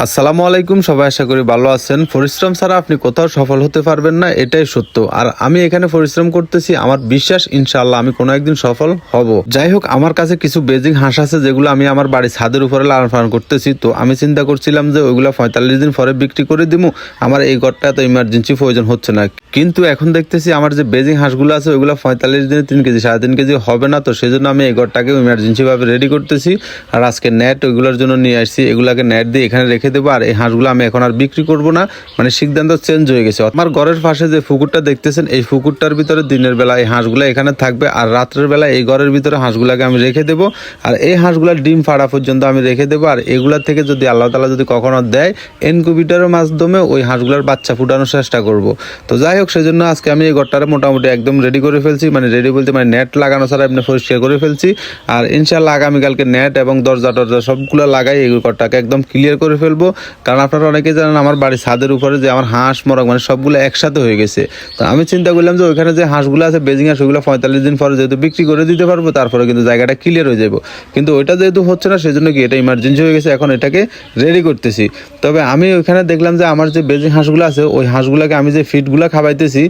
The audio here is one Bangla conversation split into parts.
আসসালামু আলাইকুম, সবাই আশা করি ভালো আছেন। পরিশ্রম ছাড়া আপনি কোথাও সফল হতে পারবেন না, এটাই সত্য। আর আমি এখানে পরিশ্রম করতেছি, আমার বিশ্বাস ইনশাল্লাহ আমি কোনো একদিন সফল হব। যাই হোক, আমার কাছে কিছু বেজিং হাঁস আছে, যেগুলো আমি আমার বাড়ির ছাদের উপরে লালন পালন করতেছি। তো আমি চিন্তা করছিলাম যে ওইগুলো পঁয়তাল্লিশ দিন পরে বিক্রি করে দিব আমার এই ঘরটা এত ইমার্জেন্সি প্রয়োজন হচ্ছে না। কিন্তু এখন দেখতেছি আমার যে বেজিং হাঁসগুলো আছে, ওইগুলো পঁয়তাল্লিশ দিনে তিন কেজি, সাড়ে তিন কেজি হবে না, তো সেই জন্য আমি এই ঘরটাকে ইমার্জেন্সিভাবে রেডি করতেছি। আর আজকে নেট ওইগুলোর জন্য নিয়ে আসছি, এগুলাকে নেট দিয়ে এখানে রেখে দেবো আর এই হাঁসগুলো আমি এখন আর বিক্রি করব না। মানে সিদ্ধান্ত চেঞ্জ হয়ে গেছে। আমার ঘরের পাশে যে পুকুরটা দেখতেছেন, এই পুকুরটার ভিতরে দিনের বেলা এই হাঁসগুলো এখানে থাকবে আর রাত্রের বেলা এই ঘরের ভিতরে হাঁসগুলাকে আমি রেখে দেবো। আর এই হাঁসগুলা ডিম ফাড়া পর্যন্ত আমি রেখে দেবো। আর এগুলা থেকে যদি আল্লাহ তালা যদি কখনো দেয়, এনকুবিটারের মাধ্যমে ওই হাঁসগুলার বাচ্চা ফুটানোর চেষ্টা করব। তো যাই হোক, সেজন্য আজকে আমি এই ঘরটারে মোটামুটি একদম রেডি করে ফেলছি। মানে রেডি বলতে মানে নেট লাগানো ছাড়া আপনি পরিষ্কার করে ফেলছি। আর ইনশাল্লাহ আগামীকালকে নেট এবং দরজা টরজা সবগুলো লাগাই এই ঘরটাকে একদম ক্লিয়ার করে ফেলব। কারণ আপনারা অনেকে জানেন আমার বাড়ির ছাদের উপরে যে আমার হাঁস মরক মানে সবগুলো একসাথে হয়ে গেছে। তো আমি চিন্তা করলাম যে ওইখানে যে হাঁসগুলো আছে, বেজিং হাঁস ওগুলো পঁয়তাল্লিশ দিন পরে যেহেতু বিক্রি করে দিতে পারব, তারপরে কিন্তু জায়গাটা ক্লিয়ার হয়ে যাব। কিন্তু ওইটা যেহেতু হচ্ছে না, সেজন্য কি এটা ইমার্জেন্সি হয়ে গেছে, এখন এটাকে রেডি করতেছি। তবে আমি ওইখানে দেখলাম যে আমার যে বেজিং হাঁসগুলো আছে, ওই হাঁসগুলোকে আমি যে ফিটগুলো খাওয়াইতেছি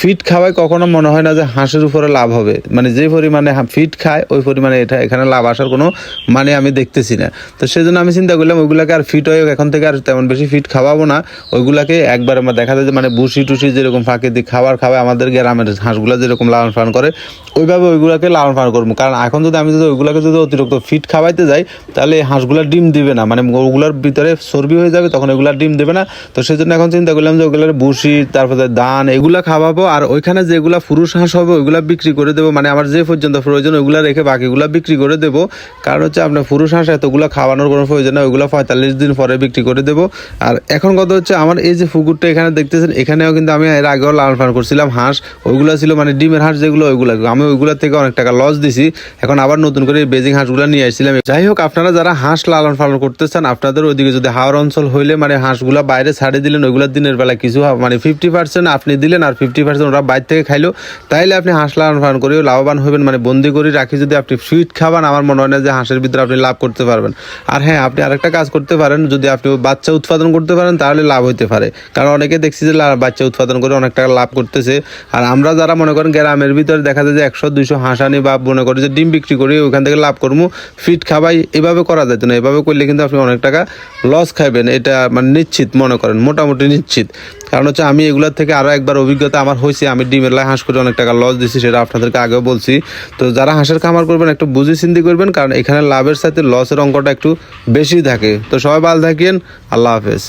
ফিট খাওয়াই কখনো মনে হয় না যে হাঁসের উপরে লাভ হবে। মানে যে পরিমাণে ফিট খায়, ওই পরিমাণে এটা, এখানে লাভ আসার কোনো মানে আমি দেখতেছি না। তো সেই জন্য আমি চিন্তা করলাম, ওইগুলোকে আর ফিট হয়ে এখন থেকে আর তেমন বেশি ফিট খাওয়াবো না। ওইগুলোকে একবার আমার দেখা যায় যে মানে বুসি টুসি যেরকম ফাঁকে দিয়ে খাবার খাওয়ায়, আমাদের গ্রামের হাঁসগুলো যেরকম লালন পালন করে, ওইভাবে ওইগুলোকে লালন পালন করব। কারণ এখন যদি আমি যদি ওইগুলোকে যদি অতিরিক্ত ফিট খাওয়াইতে যাই, তাহলে হাঁসগুলা ডিম দিবে না। মানে ওগুলোর ভিতরে চর্বি হয়ে যাবে, তখন ওইগুলা ডিম দেবে না। তো সেজন্য এখন চিন্তা করলাম যে ওগুলোর বুসি, তারপরে ধান এগুলো খাওয়াবো। আর ওইখানে যেগুলা পুরুষ হাঁস হবে, ওইগুলা বিক্রি করে দেবো। মানে আমার যে পর্যন্ত প্রয়োজন, ওইগুলা রেখে বাকিগুলা বিক্রি করে দেবো। কারণ হচ্ছে আপনার পুরুষ হাঁস এতগুলা খাওয়ানোর কোনো প্রয়োজন না ওইগুলো পঁয়তাল্লিশ দিন পরে বিক্রি করে দেবো। আর এখন কথা হচ্ছে, আমার এই যে পুকুরটা এখানে দেখতেছেন, এখানেও কিন্তু আমি এর আগেও লালন পালন করছিলাম। হাঁস, ওইগুলো ছিল মানে ডিমের হাঁস যেগুলো, ওইগুলো। আমি ওইগুলো থেকে অনেক টাকা লস দিছি। এখন আবার নতুন করে বেজিং হাঁসগুলো নিয়ে আসছিলাম। যাই হোক, আপনারা যারা হাঁস লালন পালন করতে চান, আপনাদের ওইদিকে যদি হাওড় অঞ্চল হইলে মানে হাঁসগুলা বাইরে ছাড়ে দিলেন, ওইগুলো দিনের বেলা কিছু মানে ফিফটি পার্সেন্ট আপনি দিলেন, আর ফিফটি পার্সেন্ট ওরা বাইরে থেকে খাইলো, তাইলে আপনি হাঁস লালন পালন করেও, লাভবান হবেন মানে বন্দি করে রাখি যদি আপনি সুইট খাবান, আমার মনে হয় না যে হাঁসের ভিতরে আপনি লাভ করতে পারবেন। আর হ্যাঁ আপনি আরেকটা কাজ করতে পারেন, যদি আপনি বাচ্চা উৎপাদন করতে পারেন, তাহলে লাভ হইতে পারে। কারণ অনেকে দেখছি যে বাচ্চা উৎপাদন করে অনেক টাকা লাভ করতেছে। আর আমরা যারা মনে করেন গ্রামের ভিতরে দেখা যায় যে একশো, দুইশো হাঁস আনি বা মনে করি যে ডিম বিক্রি করি ওইখান থেকে লাভ করব ফিট খাবাই এভাবে করা যেত না। এভাবে করলে কিন্তু আপনি অনেক টাকা লস খাইবেন, এটা মানে নিশ্চিত মনে করেন, মোটামুটি নিশ্চিত। কারণ হচ্ছে আমি এগুলোর থেকে আরও একবার অভিজ্ঞতা আমার হয়েছে, আমি ডিমের লাই হাঁস করে অনেক টাকা লস দিছি, সেটা আপনাদেরকে আগেও বলছি। তো যারা হাঁসের খামার করবেন, একটু বুঝে চিন্তি করবেন, কারণ এখানে লাভের সাথে লসের অঙ্কটা একটু বেশি থাকে। তো সবাই ভালো থাকেন, আল্লাহ হাফেজ।